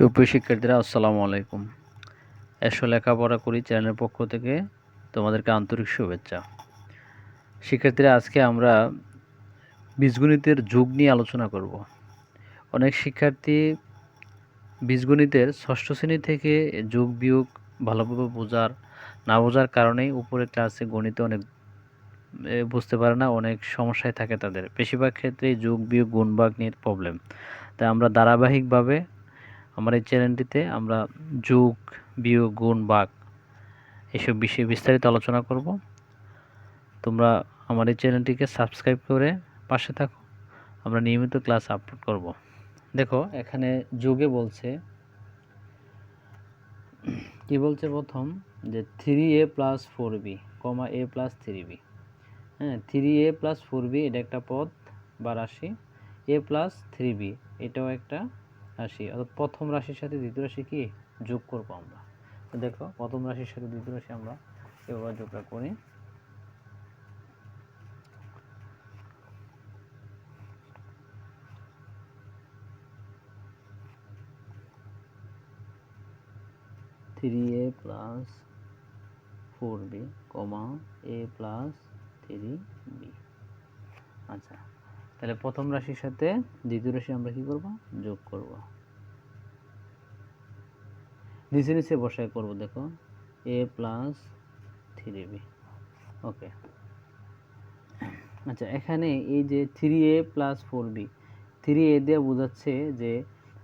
সুপ্রিয় শিক্ষার্থীরা, আসসালামু আলাইকুম। এসো লেখাপড়া করি চ্যানেলের পক্ষ থেকে তোমাদেরকে আন্তরিক শুভেচ্ছা। শিক্ষার্থীরা, আজকে আমরা বীজগণিতের যুগ নিয়ে আলোচনা করব। অনেক শিক্ষার্থী বীজগণিতের ষষ্ঠ শ্রেণি থেকে যোগ বিয়োগ ভালোভাবে বোঝার, না বোঝার কারণেই উপরে ক্লাসে গণিতে অনেক বুঝতে পারে না, অনেক সমস্যায় থাকে তাদের। বেশিরভাগ ক্ষেত্রেই যোগ বিয়োগ গুণ ভাগ নিয়ে প্রবলেম তাই আমরা ধারাবাহিকভাবে আমার এই চ্যানেলটিতে আমরা যোগ, বিয়োগ, গুণ বাঘ এসব বিষয়ে বিস্তারিত আলোচনা করব। তোমরা আমার এই চ্যানেলটিকে সাবস্ক্রাইব করে পাশে থাকো। আমরা নিয়মিত ক্লাস আপলোড করব। দেখো, এখানে যোগে বলছে, কি বলছে প্রথম? যে three A plus four B comma A plus three B হ্যাঁ three A plus four B এটা একটা পদ বা রাশি। এ প্লাস থ্রি বি এটাও একটা রাশি, অর্থাৎ প্রথম রাশির সাথে দ্বিতীয় রাশি কি? যোগ করব আমরা। দেখো, প্রথম রাশির সাথে দ্বিতীয় রাশি আমরা এভাবে যোগটা করি। Three A plus four B comma A plus three B আচ্ছা তাহলে প্রথম রাশির সাথে দ্বিতীয় রাশি আমরা কি করব? যোগ করব। নিচে নিচে বসায় করব, দেখো। A plus three B okay আচ্ছা এখানে এই যে three A plus four B three A দিয়ে বোঝাচ্ছে যে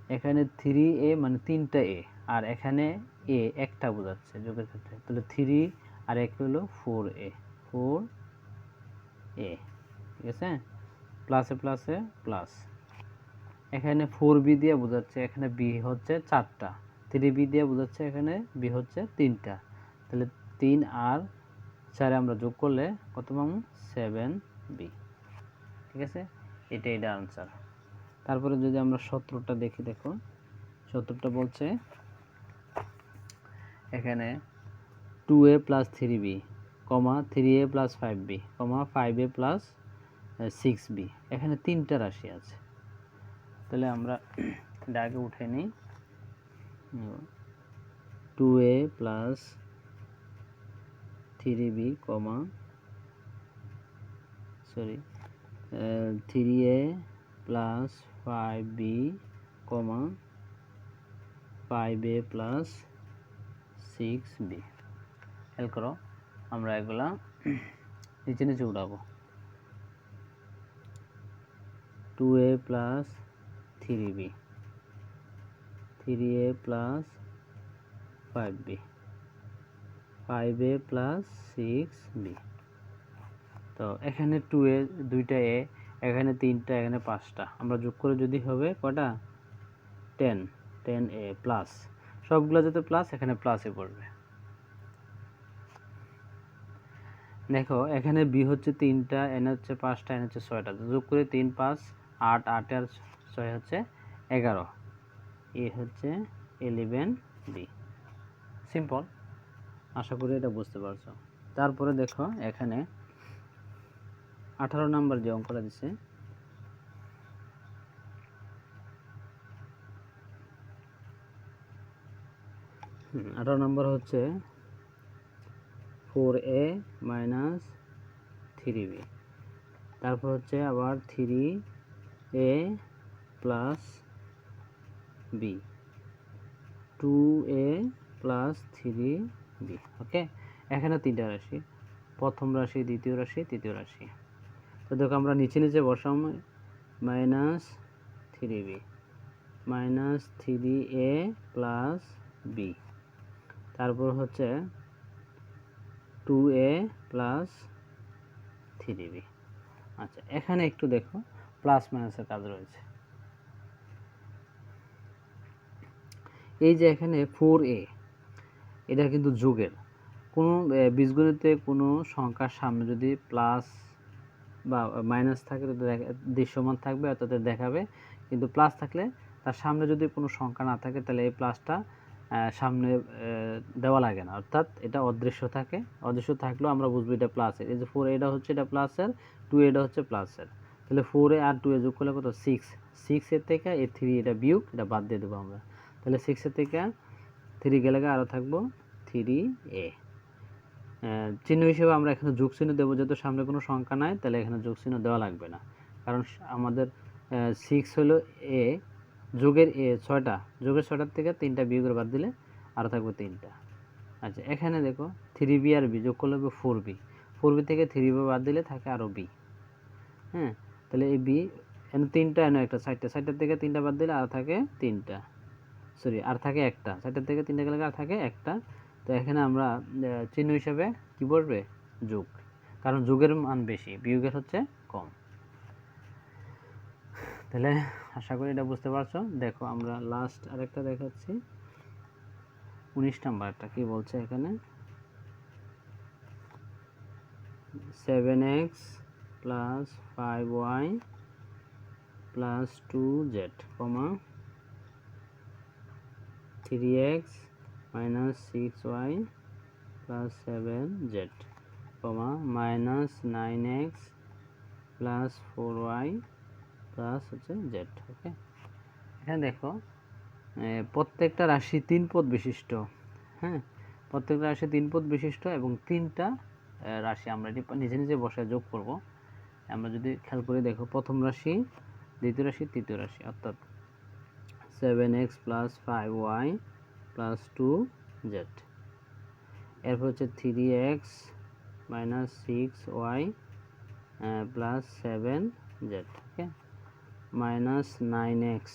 এখানে থ্রি এ মানে তিনটা এ আর এখানে এ একটা বোঝাচ্ছে যোগের ক্ষেত্রে। তাহলে থ্রি আর এক হলো ফোর এ ফোর এ ঠিক আছে? প্লাসে প্লাসে প্লাস এখানে ফোর বি দিয়ে বোঝাচ্ছে এখানে বি হচ্ছে চারটা। থ্রি বি দিয়ে বোঝাচ্ছে এখানে বি হচ্ছে তিনটা। তাহলে তিন আর চারে আমরা যোগ করলে কত পাবো? সেভেন বি ঠিক আছে? এটা এটা আনসার তারপরে যদি আমরা সতেরোটা দেখি, দেখো। সতেরোটা বলছে এখানে two A plus three B comma three A plus five B comma five A plus six B এখানে তিনটা রাশি আছে। তাহলে আমরা আগে উঠে নিই। Two A plus three B comma sorry three A plus five B comma five A plus six B খেয়াল করো, আমরা এগুলা নিচে নিচে উঠাবো। Two A plus three B three A plus five B five A plus six B তো এখানে two এ দুইটা এ এখানে তিনটা, এখানে পাঁচটা। আমরা যোগ করে যদি হবে কটা? টেন টেন এ প্লাস সবগুলো যাতে প্লাস এখানে প্লাসে পড়বে। দেখো, এখানে বি হচ্ছে তিনটা এন হচ্ছে পাঁচটা এন হচ্ছে ছয়টা। যোগ করে তিন, পাঁচ আট আট আর ছয় হচ্ছে এগারো। এ হচ্ছে ইলেভেন বি সিম্পল আশা করি এটা বুঝতে পারছ। তারপরে দেখো এখানে আঠারো নাম্বার যে অঙ্কটা দিছে আঠারো নম্বর হচ্ছে four A minus three B তারপর হচ্ছে আবার three A plus B two A plus three B okay এখানে তিনটা রাশি। প্রথম রাশি, দ্বিতীয় রাশি, তৃতীয় রাশি। তো দেখো আমরা নিচে নিচে বসাম। Minus three B minus three A plus B তারপর হচ্ছে two A plus three B আচ্ছা এখানে একটু দেখো। প্লাস মাইনাসের কাজ রয়েছে। এই যে এখানে ফোর এ এটা কিন্তু যোগের। কোনো বীজগণিতে কোনো সংখ্যার সামনে যদি প্লাস বা মাইনাস থাকে দৃশ্যমান থাকবে অর্থাৎ দেখাবে। কিন্তু প্লাস থাকলে তার সামনে যদি কোনো সংখ্যা না থাকে, তাহলে এই প্লাসটা সামনে দেওয়া লাগে না। অর্থাৎ এটা অদৃশ্য থাকে। অদৃশ্য থাকলেও আমরা বুঝব এটা প্লাসের এই যে ফোর এটা হচ্ছে এটা প্লাসের টু এটা হচ্ছে প্লাসের তাহলে ফোর আর টু এ যোগ করলে কত? সিক্স সিক্স এর থেকে এ থ্রি এটা বিয়োগ, এটা বাদ দিয়ে দেবো আমরা। তাহলে সিক্সের থেকে থ্রি গেলে আরও থাকব থ্রি এ চিহ্ন হিসেবে আমরা এখানে যোগ চিহ্ন দেবো, যেহেতু সামনে কোনো সংখ্যা নাই, তাহলে এখানে যোগ চিহ্ন দেওয়া লাগবে না। কারণ আমাদের সিক্স হলো এ যোগের এ ছয়টা। যোগের ছয়টার থেকে তিনটা বিয়োগের বাদ দিলে আরও থাকবে তিনটা। আচ্ছা এখানে দেখো থ্রি বি আর বি যোগ করলে হবে ফোর বি ফোর বি থেকে থ্রি বি বাদ দিলে থাকে আরও বি হ্যাঁ তাহলে এই বি এখানে তিনটা এনে একটা সাইডটা সাইডটার থেকে তিনটা বাদ দিলে আর থাকে তিনটা। সরি আর থাকে একটা। সাইডটার থেকে তিনটা গেলে আর থাকে একটা। তো এখানে আমরা চিহ্ন হিসাবে কি বসবে যোগ। কারণ যোগের মান বেশি, বিয়োগের হচ্ছে কম। তাহলে আশা করি এটা বুঝতে পারছ। দেখো, আমরা লাস্ট আরেকটা দেখাচ্ছি। উনিশ নাম্বারটা কি বলছে এখানে? Seven X plus five Y plus two Z comma three X minus six Y plus seven Z comma minus nine X plus four Y plus হচ্ছে জেড ওকে এখানে দেখো প্রত্যেকটা রাশি তিন পদ বিশিষ্ট হ্যাঁ? প্রত্যেকটা রাশি তিন পদ বিশিষ্ট এবং তিনটা রাশি আমরা নিজে নিজে বসে যোগ করব। আমরা যদি খেয়াল করে, দেখো প্রথম রাশি, দ্বিতীয় রাশি, তৃতীয় রাশি, অর্থাৎ seven X plus five Y plus two Z এরপর হচ্ছে three X minus six Y plus seven Z okay minus nine X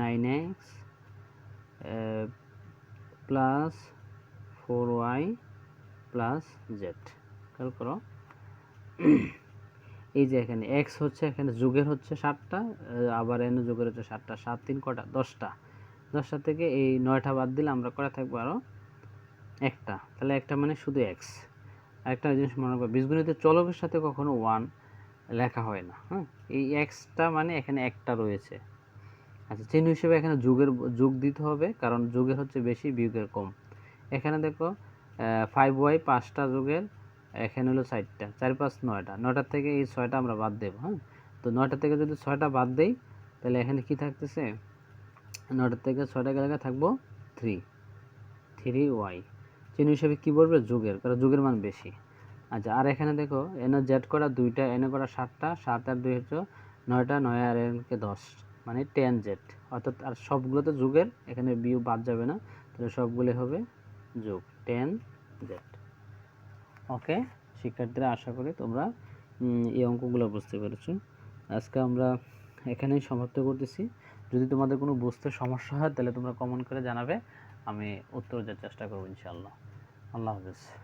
nine X plus four Y plus Z খেয়াল করো। এই যে এখানে এক্স হচ্ছে, এখানে যুগের হচ্ছে সাতটা, আবার এনে যুগের হচ্ছে সাতটা। সাত, তিন, কটা? দশটা। দশটা থেকে এই নয়টা বাদ দিলে আমরা কটা থাকব আরও একটা। তাহলে একটা মানে শুধু এক্স আরেকটা জিনিস মনে রাখব বীজগণিতের চলকের সাথে কখনো ওয়ান লেখা হয় না হ্যাঁ? এই এক্সটা মানে এখানে একটা রয়েছে। আচ্ছা চিহ্ন হিসেবে এখানে যুগের যুগ দিতে হবে, কারণ যুগের হচ্ছে বেশি, বিয়োগের কম। এখানে দেখো ফাইভ ওয়াই পাঁচটা যুগের, এখানে হলো চারটা, চার পাঁচ নয়টা। নয়টার থেকে এই ছয়টা আমরা বাদ দেবো হ্যাঁ? তো নয়টা থেকে যদি ছয়টা বাদ দেই, তাহলে এখানে কি থাকতেছে? নয়টার থেকে ছয়টা গেলে থাকব থ্রি থ্রি ওয়াই চিহ্ন হিসেবে কী বলবে? যুগের, কারণ যুগের মান বেশি। আচ্ছা আর এখানে দেখো এনে জেড করা দুইটা এনে করা সাতটা, সাত আর দুই হচ্ছে নয়টা, নয় আর এনকে দশ। মানে টেন জেড অর্থাৎ আর সবগুলোতে যুগের, এখানে বিউ বাদ যাবে না, তাহলে সবগুলো হবে যোগ টেন জেড ওকে শিক্ষার্থীরা, আশা করি তোমরা এই অঙ্কগুলো বুঝতে পেরেছ। আজকে আমরা এখানেই সমাপ্ত করতেছি। যদি তোমাদের কোনো বুঝতে সমস্যা হয়, তাহলে তোমরা কমেন্ট করে জানাবে, আমি উত্তর দেওয়ার চেষ্টা করব, ইনশাআল্লাহ। আল্লাহ হাফেজ।